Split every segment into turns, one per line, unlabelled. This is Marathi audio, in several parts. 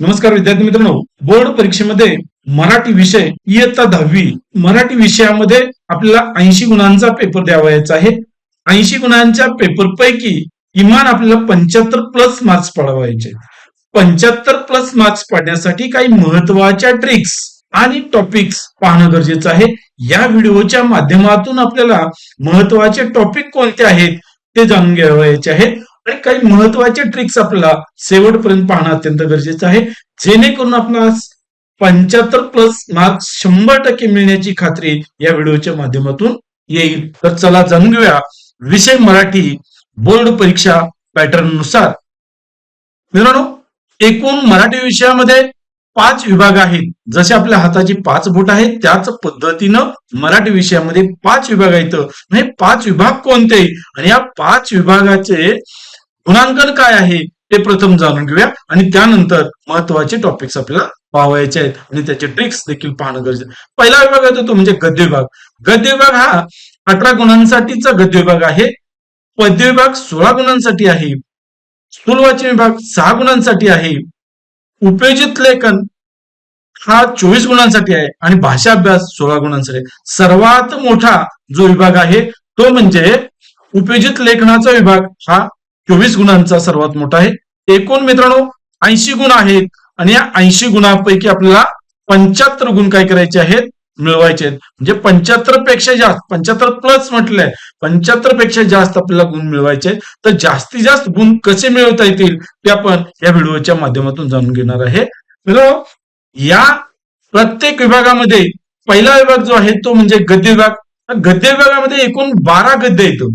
नमस्कार विद्यार्थी मित्रांनो. बोर्ड परीक्षेमध्ये मराठी विषय इयत्ता दहावी. मराठी विषयामध्ये आपल्याला ऐंशी गुणांचा पेपर द्यावायचा आहे. ऐंशी गुणांच्या पेपर पैकी किमान आपल्याला पंच्याहत्तर प्लस मार्क्स पडवायचे पंच्याहत्तर प्लस मार्क्स पाडण्यासाठी काही महत्त्वाच्या ट्रिक्स आणि टॉपिक्स पाहणं गरजेचं आहे. या व्हिडिओच्या माध्यमातून आपल्याला महत्त्वाचे टॉपिक कोणते आहेत ते जाणून घ्यावायचे आहेत. आणि काही महत्त्वाचे ट्रिक्स आपल्याला शेवटपर्यंत पाहणं अत्यंत गरजेचं आहे. जेणेकरून आपणास पंच्याहत्तर प्लस मार्क्स शंभर टक्के मिळण्याची खात्री या व्हिडिओच्या माध्यमातून येईल. तर चला जाणून घेऊया विषय मराठी बोर्ड परीक्षा पॅटर्ननुसार. मित्रांनो एकूण मराठी विषयामध्ये पाच विभाग आहेत. जसे आपल्या हाताची पाच बोट आहेत त्याच पद्धतीनं मराठी विषयामध्ये पाच विभाग आहेत. म्हणजे पाच विभाग कोणते? आणि या पाच विभागाचे गुणांकन काय आहे ते प्रथम जाणून घेऊया. आणि त्यानंतर महत्त्वाचे टॉपिक्स आपल्याला पाहायचे आहेत. आणि त्याचे ट्रिक्स देखील पाहणं गरजेचं पहिला विभाग येतो तो म्हणजे गद्य विभाग. गद्य विभाग हा अठरा गुणांसाठीचा गद्य विभाग आहे. पद्य विभाग सोळा गुणांसाठी आहे. स्थूलवाचन विभाग सहा गुणांसाठी आहे. उपयोजित लेखन हा चोवीस गुणांसाठी आहे. आणि भाषा अभ्यास सोळा गुणांसाठी आहे. सर्वात मोठा जो विभाग आहे तो म्हणजे उपयोजित लेखनाचा विभाग हा चोवीस गुणांचा सर्वात मोठा आहे. एकूण मित्रांनो ऐंशी गुण आहेत आणि या ऐंशी गुणांपैकी आपल्याला पंच्याहत्तर गुण काय करायचे आहेत? मिळवायचे आहेत. म्हणजे पंच्याहत्तरपेक्षा जास्त पंच्याहत्तर प्लस म्हटलंय. पंच्याहत्तरपेक्षा जास्त आपल्याला गुण मिळवायचे आहेत. तर जास्तीत जास्त गुण कसे मिळवता येतील? ते आपण या व्हिडिओच्या माध्यमातून जाणून घेणार आहे. मित्रांनो या प्रत्येक विभागामध्ये पहिला विभाग जो आहे तो म्हणजे गद्य विभाग. गद्य विभागामध्ये एकूण बारा गद्य येतो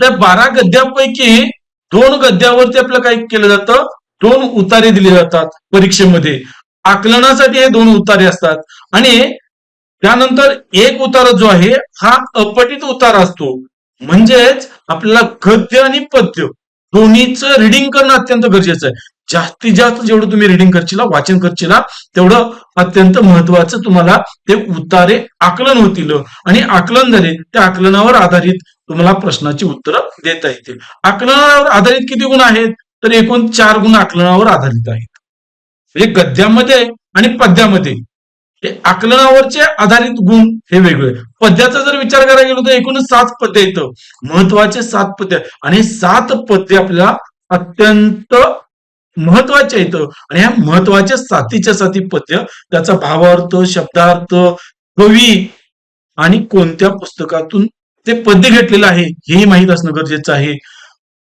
त्या बारा गद्यापैकी दोन गद्यावरती आपलं काय केलं जातं? दोन उतारे दिले जातात परीक्षेमध्ये. आकलनासाठी हे दोन उतारे असतात. आणि त्यानंतर एक उतारा जो आहे हा अपटित उतारा असतो. म्हणजेच आपल्याला गद्य आणि पद्य दोन्हीचं रिडिंग करणं अत्यंत गरजेचं आहे. जास्तीत जास्त जेवढं तुम्ही रिडिंग करशीला वाचन करशीला तेवढं अत्यंत महत्वाचं तुम्हाला ते उतारे आकलन होतील. आणि आकलन झाले त्या आकलनावर आधारित तुम्हाला प्रश्नाची उत्तरं देता येतील. आकलनावर आधारित किती गुण आहेत? तर एकूण चार गुण आकलनावर आधारित आहेत. म्हणजे गद्यामध्ये आणि पद्यामध्ये. हे आकलनावरचे आधारित गुण हे वेगळे. पद्याचा जर विचार करायला गेलो तर एकूण सात पद्य येतं महत्त्वाचे सात पद्य. आणि सात पद्य आपल्याला अत्यंत महत्त्वाचे आहेत. आणि ह्या महत्त्वाच्या साथीच्या साथी पद्य त्याचा भावार्थ शब्दार्थ कवी आणि कोणत्या पुस्तकातून ते पद्य घेतलेलं आहे हेही माहीत असणं गरजेचं आहे.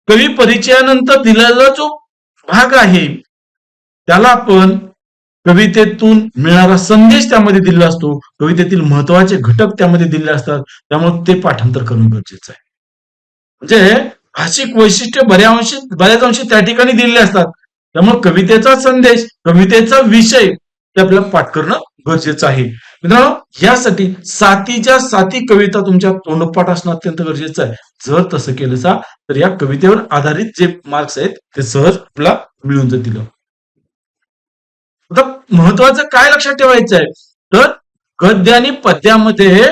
कवी परिचयानंतर दिलेला जो भाग आहे त्याला आपण कवितेतून मिळणारा संदेश त्यामध्ये दिलेला असतो. कवितेतील महत्त्वाचे घटक त्यामध्ये दिलेले असतात. त्यामुळे ते पाठांतर करणं गरजेचं आहे. म्हणजे भाषिक वैशिष्ट्य बऱ्या अंशी बऱ्याच अंशी त्या ठिकाणी दिलेले असतात. त्यामुळे कवितेचा संदेश कवितेचा विषय ते आपल्याला पाठ करणं गरजेचं आहे. मित्रांनो यासाठी सातीच्या साती कविता तुमच्या तोंडपाठ असणं अत्यंत गरजेचं आहे. जर तसं केलं सा तर या कवितेवर आधारित जे मार्क्स आहेत ते सहज आपल्याला मिळून जातील. आता महत्वाचं काय लक्षात ठेवायचं आहे? तर गद्य आणि पद्यामध्ये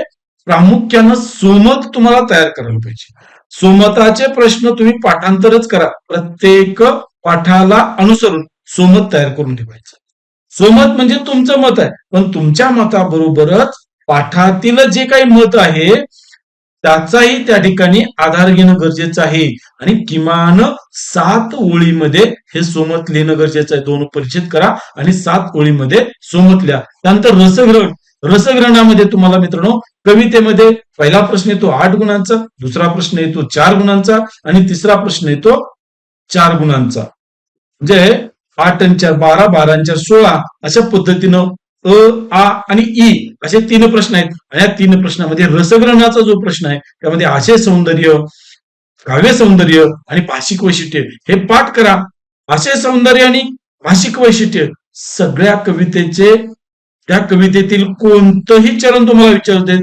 प्रामुख्यानं सुमत तुम्हाला तयार करायला पाहिजे. सुमताचे प्रश्न तुम्ही पाठांतरच करा. प्रत्येक पाठाला अनुसरून सोमत तयार करून ठेवायचं. सोमत म्हणजे तुमचं मत आहे पण तुमच्या मताबरोबरच पाठातील जे काही मत आहे त्याचाही त्या ठिकाणी आधार घेणं गरजेचं आहे. आणि किमान सात ओळीमध्ये हे सोमत लिहिणं गरजेचं आहे. दोन परिचित करा आणि सात ओळीमध्ये सोमत लिहा. त्यानंतर रसग्रहण. रसग्रहणामध्ये तुम्हाला मित्रांनो कवितेमध्ये पहिला प्रश्न येतो आठ गुणांचा दुसरा प्रश्न येतो चार गुणांचा आणि तिसरा प्रश्न येतो चार गुणांचा. म्हणजे आठ आणि चार बारा बारा आणि चार सोळा अशा पद्धतीनं अ आ आणि ई असे तीन प्रश्न आहेत. आणि या तीन प्रश्नामध्ये रसग्रहणाचा जो प्रश्न आहे त्यामध्ये आशय सौंदर्य काव्य सौंदर्य आणि भाषिक वैशिष्ट्य हे पाठ करा. आशय सौंदर्य आणि भाषिक वैशिष्ट्य सगळ्या कवितेचे त्या कवितेतील कोणतंही चरण तुम्हाला विचारते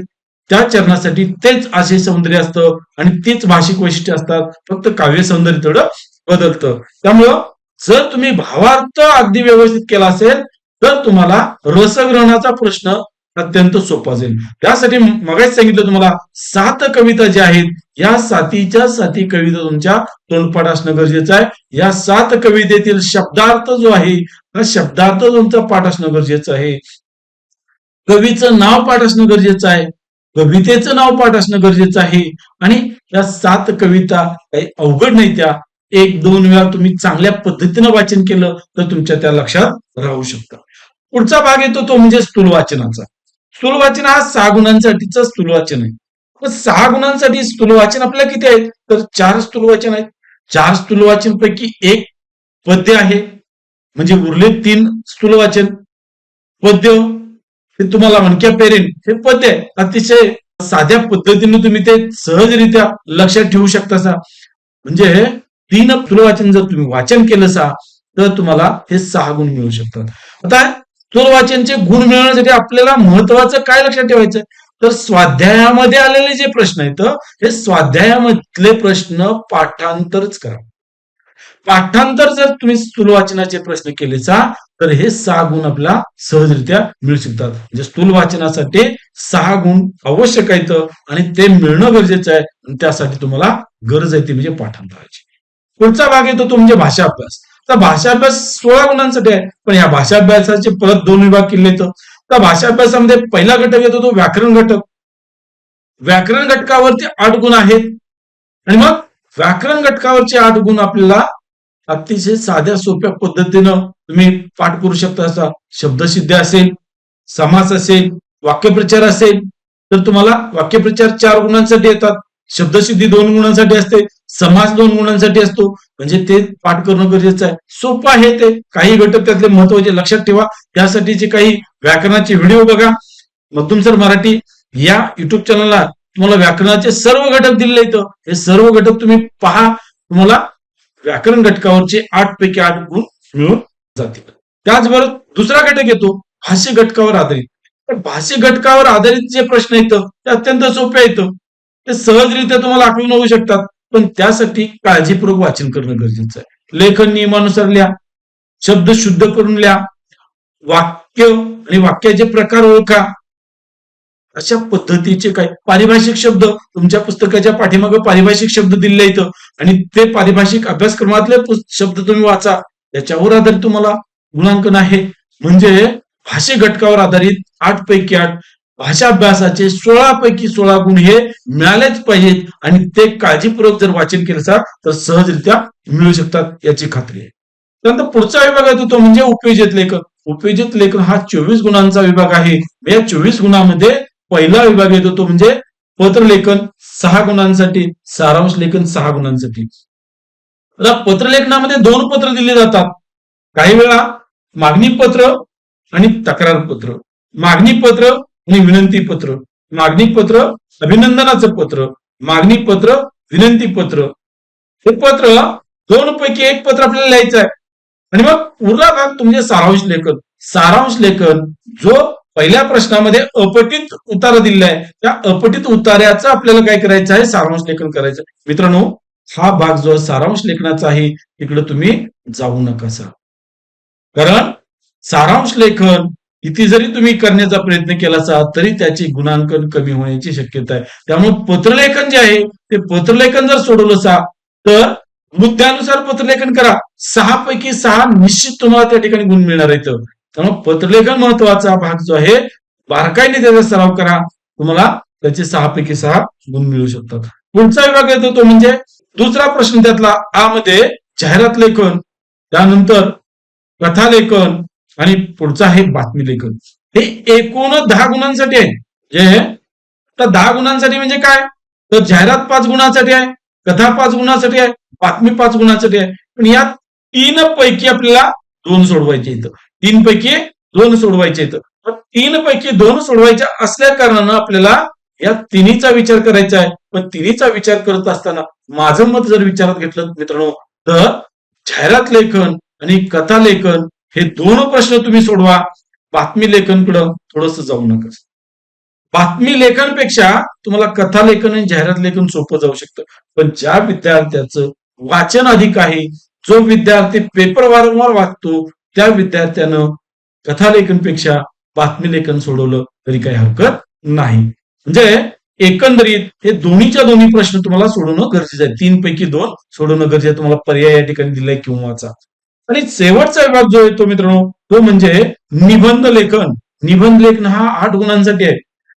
त्या चरणासाठी तेच आशय सौंदर्य असतं आणि तेच भाषिक वैशिष्ट्य असतात. फक्त काव्य सौंदर्य थोडं बदलतं. त्यामुळं जर तुम्ही भावार्थ अगदी व्यवस्थित केला असेल तर तुम्हाला रसग्रहणाचा प्रश्न अत्यंत सोपा जाईल. त्यासाठी मगाच सांगितलं तुम्हाला सात कविता ज्या आहेत या सातीच्या साती कविता तुमच्या तोंडपाठ असणं गरजेचं आहे. या सात कवितेतील शब्दार्थ जो आहे हा शब्दार्थ तुमचा पाठ असणं गरजेचं आहे. कवीचं नाव पाठ असणं गरजेचं आहे. कवितेचं नाव पाठ असणं गरजेचं आहे. आणि या सात कविता काही अवघड नाही त्या. एक दोन वेळा तुम्ही चांगल्या पद्धतीनं वाचन केलं तर तुमच्या त्या लक्षात राहू शकतं. पुढचा भाग येतो तो म्हणजे स्थूल वाचनाचा. स्थूल वाचन हा सहा गुणांसाठीचं स्थूल वाचन आहे. पण सहा गुणांसाठी स्थूल वाचन आपल्याला किती आहेत? तर चार स्थूल वाचन आहेत. चार स्थूल वाचन पैकी एक पद्य आहे. म्हणजे उरले तीन स्थूल वाचन. पद्य हे तुम्हाला म्हणक्या पेरेन. हे पद्य आहे अतिशय साध्या पद्धतीने तुम्ही ते सहजरित्या लक्षात ठेवू शकता सा. म्हणजे तीन स्थूलवाचन जर तुम्ही वाचन केलं सा तर तुम्हाला हे सहा गुण मिळू शकतात. आता स्थूल वाचनचे गुण मिळवण्यासाठी आपल्याला महत्वाचं काय लक्षात ठेवायचं? तर स्वाध्यायामध्ये आलेले जे प्रश्न आहेत हे स्वाध्यायामधले प्रश्न पाठांतरच करा. पाठांतर जर तुम्ही स्थूल वाचनाचे प्रश्न केले सा तर हे सहा गुण आपल्याला सहजरित्या मिळू शकतात. म्हणजे स्थूल वाचनासाठी सहा गुण आवश्यक आहेत आणि ते मिळणं गरजेचं आहे आणि त्यासाठी तुम्हाला गरज आहे ती म्हणजे पाठांतराची. पुढचा भाग येतो तो म्हणजे भाषा अभ्यास तर भाषा अभ्यास सोळा गुणांसाठी आहे पण या भाषा अभ्यासाचे परत दोन विभाग केले तर. त्या भाषा अभ्यासामध्ये पहिला घटक येतो तो व्याकरण घटक. व्याकरण घटकावरती आठ गुण आहेत. आणि मग व्याकरण घटकावरचे आठ गुण आपल्याला अतिशय साध्या सोप्या पद्धतीनं तुम्ही पाठ करू शकता. असा शब्दसिद्धी असेल समास असेल वाक्यप्रचार असेल तर तुम्हाला वाक्यप्रचार चार गुणांसाठी येतात. शब्दसिद्धी दोन गुणांसाठी असते. समाज दोन गुणांसाठी असतो. म्हणजे ते पाठ करणं गरजेचं आहे. सोपं आहे ते. काही घटक त्यातले महत्त्वाचे लक्षात ठेवा. त्यासाठीचे काही व्याकरणाचे व्हिडिओ बघा. मधुम सर मराठी या युट्यूब चॅनलला तुम्हाला व्याकरणाचे सर्व घटक दिलेले इथं हे सर्व घटक तुम्ही पहा. तुम्हाला व्याकरण घटकावरचे आठ पैकी आठ गुण मिळून जातील. त्याचबरोबर दुसरा घटक येतो. भाष्य घटकावर आधारित. तर भाष्य घटकावर आधारित जे प्रश्न येतं ते अत्यंत सोपे येतं ते सहजरित्या तुम्हाला आठवून होऊ शकतात. पण त्यासाठी काळजीपूर्वक वाचन करणं गरजेचं आहे. लेखन नियमानुसार लिहा शब्द शुद्ध करून लिहा वाक्य आणि वाक्याचे प्रकार ओळखा. अशा पद्धतीचे काय पारिभाषिक शब्द तुमच्या पुस्तकाच्या पाठीमागे पारिभाषिक शब्द दिले इथं आणि ते पारिभाषिक अभ्यासक्रमातले शब्द तुम्ही वाचा. त्याच्यावर आधारित तुम्हाला गुणांकन आहे. म्हणजे भाषे घटकावर आधारित आठ पैकी आठ भाषा अभ्यासाचे सोळा पैकी सोळा गुण हे मिळालेच पाहिजेत आणि ते काळजीपूर्वक जर वाचन केलं तर सहजरित्या मिळू शकतात याची खात्री आहे. त्यानंतर पुढचा विभाग येतो तो म्हणजे उपयोजित लेखन उपयोजित लेखन हा चोवीस गुणांचा विभाग आहे. या चोवीस गुणांमध्ये पहिला विभाग येतो तो म्हणजे पत्रलेखन सहा गुणांसाठी सारांश लेखन सहा गुणांसाठी. आता पत्रलेखनामध्ये दोन पत्र दिले जातात. काही वेळा मागणी पत्र आणि तक्रार पत्र. मागणी पत्र हे विनंती पत्र. मागणी पत्र अभिनंदनाचं पत्र. मागणी पत्र विनंती पत्र. हे पत्र दोन पैकी एक पत्र आपल्याला लिहायचं आहे. आणि मग उरला भाग तुमचे सारांश लेखन. सारांश लेखन जो पहिल्या प्रश्नामध्ये अपटित उतारा दिलेला आहे. त्या अपटित उतार्याचं आपल्याला काय करायचं आहे? सारांश लेखन करायचं मित्रांनो हा भाग जो सारांश लेखनाचा आहे तिकडे तुम्ही जाऊ नका सर. कारण सारांश लेखन किती जरी तुम्ही करण्याचा प्रयत्न केला तरी त्याचे गुणांकन कमी होण्याची शक्यता आहे. त्यामुळे पत्रलेखन जे आहे ते पत्रलेखन जर सोडवलं असा तर मुद्द्यानुसार पत्रलेखन करा. सहा पैकी सहा निश्चित तुम्हाला त्या ठिकाणी गुण मिळणार आहेत. त्यामुळे पत्रलेखन महत्त्वाचा भाग जो आहे बारकाईने त्याचा सराव करा. तुम्हाला त्याचे सहा पैकी सहा गुण मिळू शकतात. पुढचा विभाग येतो तो म्हणजे दुसरा प्रश्न त्यातला आ मध्ये जाहिरात लेखन त्यानंतर कथा लेखन आणि पुढचं आहे बातमी लेखन. हे एकूण दहा गुणांसाठी आहे. जे तर दहा गुणांसाठी म्हणजे काय? तर जाहिरात पाच गुणांसाठी आहे कथा पाच गुणांसाठी आहे बातमी पाच गुणांसाठी आहे. पण या तीन पैकी आपल्याला दोन सोडवायचे इथं तीन पैकी दोन सोडवायचे इथं तीन पैकी दोन सोडवायच्या असल्या कारणानं आपल्याला या तिन्हीचा विचार करायचा आहे. पण तिन्हीचा विचार करत असताना माझं मत जर विचारात घेतलं मित्रांनो तर जाहिरात लेखन आणि कथा लेखन हे दोन प्रश्न तुम्ही सोडवा. बातमी लेखनकडं थोडस जाऊ नका. बातमी लेखनपेक्षा तुम्हाला कथा लेखन आणि जाहिरात लेखन सोपं जाऊ शकतं. पण ज्या विद्यार्थ्याचं वाचन अधिक आहे जो विद्यार्थी पेपर वारंवार वाचतो त्या विद्यार्थ्यानं कथा लेखनपेक्षा बातमी लेखन सोडवलं तरी काही हरकत नाही. म्हणजे एकंदरीत हे दोन्हीच्या दोन्ही प्रश्न तुम्हाला सोडवणं गरजेचं आहे. तीन पैकी दोन सोडवणं गरजेचं आहे. तुम्हाला पर्याय या ठिकाणी दिलाय किंवाचा आणि शेवटचा विभाग जो येतो मित्रांनो तो म्हणजे निबंध लेखन. निबंध लेखन हा आठ गुणांसाठी आहे.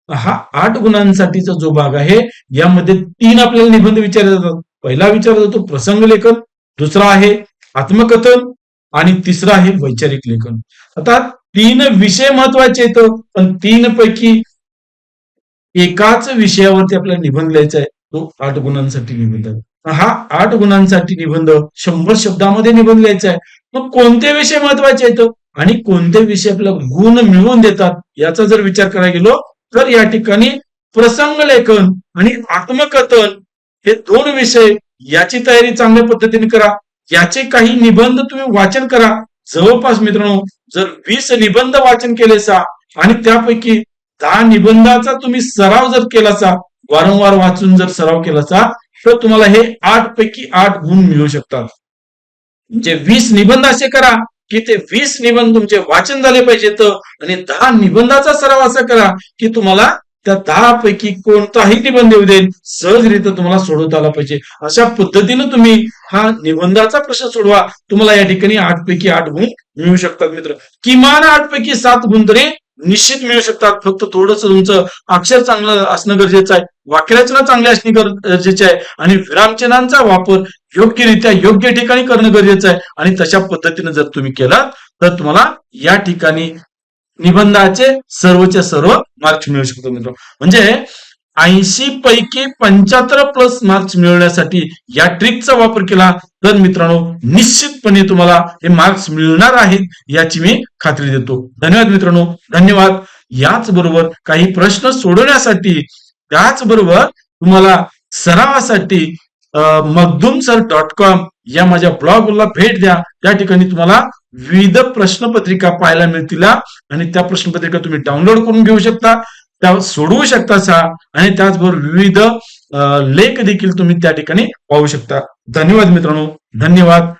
हा आठ गुणांसाठीचा जो भाग आहे यामध्ये तीन आपल्याला निबंध विचारले जातात. पहिला विचारला जातो प्रसंग लेखन दुसरा आहे आत्मकथन आणि तिसरा आहे वैचारिक लेखन. आता तीन विषय महत्त्वाचे येत पण तीन पैकी एकाच विषयावरती आपल्याला निबंध लिहायचा आहे तो आठ गुणांसाठी निबंध आहे. हा आठ गुणांसाठी निबंध शंभर शब्दामध्ये निबंध लिहायचा आहे. मग कोणते विषय महत्त्वाचे आहेत? आणि कोणते विषय आपल्याला गुण मिळवून देतात? याचा जर विचार करायला गेलो तर या ठिकाणी प्रसंग लेखन आणि आत्मकथन हे दोन विषय याची तयारी चांगल्या पद्धतीने करा. याचे काही निबंध तुम्ही वाचन करा. जवळपास मित्रांनो जर वीस निबंध वाचन केलेसा आणि त्यापैकी दहा निबंधाचा तुम्ही सराव जर केलासा वारंवार वाचून जर सराव केलासा तर तुम्हाला हे आठ पैकी आठ गुण मिळू शकतात. म्हणजे वीस निबंध असे करा की ते वीस निबंध तुमचे वाचन झाले पाहिजेत आणि दहा निबंधाचा सराव असा करा की तुम्हाला त्या दहा पैकी कोणताही निबंध येऊ देईल सहजरित्या तुम्हाला सोडवता आला पाहिजे. अशा पद्धतीनं तुम्ही हा निबंधाचा प्रश्न सोडवा. तुम्हाला या ठिकाणी आठ पैकी आठ गुण मिळू शकतात मित्र. किमान आठ पैकी सात गुण तरी निश्चित मिळू शकतात. फक्त थोडस तुमचं अक्षर चांगलं असणं गरजेचं आहे. वाक्यरचना चांगली असणे गरजेचे आहे. आणि विरामचिन्हांचा वापर योग्यरित्या योग्य ठिकाणी करणं गरजेचं आहे. आणि तशा पद्धतीने जर तुम्ही केलात तर तुम्हाला या ठिकाणी निबंधाचे सर्वच्या सर्व मार्क्स मिळू शकतो मित्र म्हणजे ऐंशी पैकी पंच्याहत्तर प्लस मार्क्स मिळवण्यासाठी या ट्रिकचा वापर केला. तर मित्रांनो निश्चितपणे तुम्हाला हे मार्क्स मिळणार आहेत याची मी खात्री देतो. धन्यवाद मित्रांनो. धन्यवाद. याच बरोबर काही प्रश्न सोडवण्यासाठी त्याचबरोबर तुम्हाला सरावासाठी मगदुम सर डॉट कॉम या माझ्या ब्लॉगला भेट द्या. त्या ठिकाणी तुम्हाला विविध प्रश्नपत्रिका पाहायला मिळतील. आणि त्या प्रश्नपत्रिका तुम्ही डाउनलोड करून घेऊ शकता. त्या सोडवू शकता सा आणि त्याचबरोबर विविध लेख देखील तुम्ही त्या ठिकाणी पाहू शकता. धन्यवाद मित्रांनो. धन्यवाद.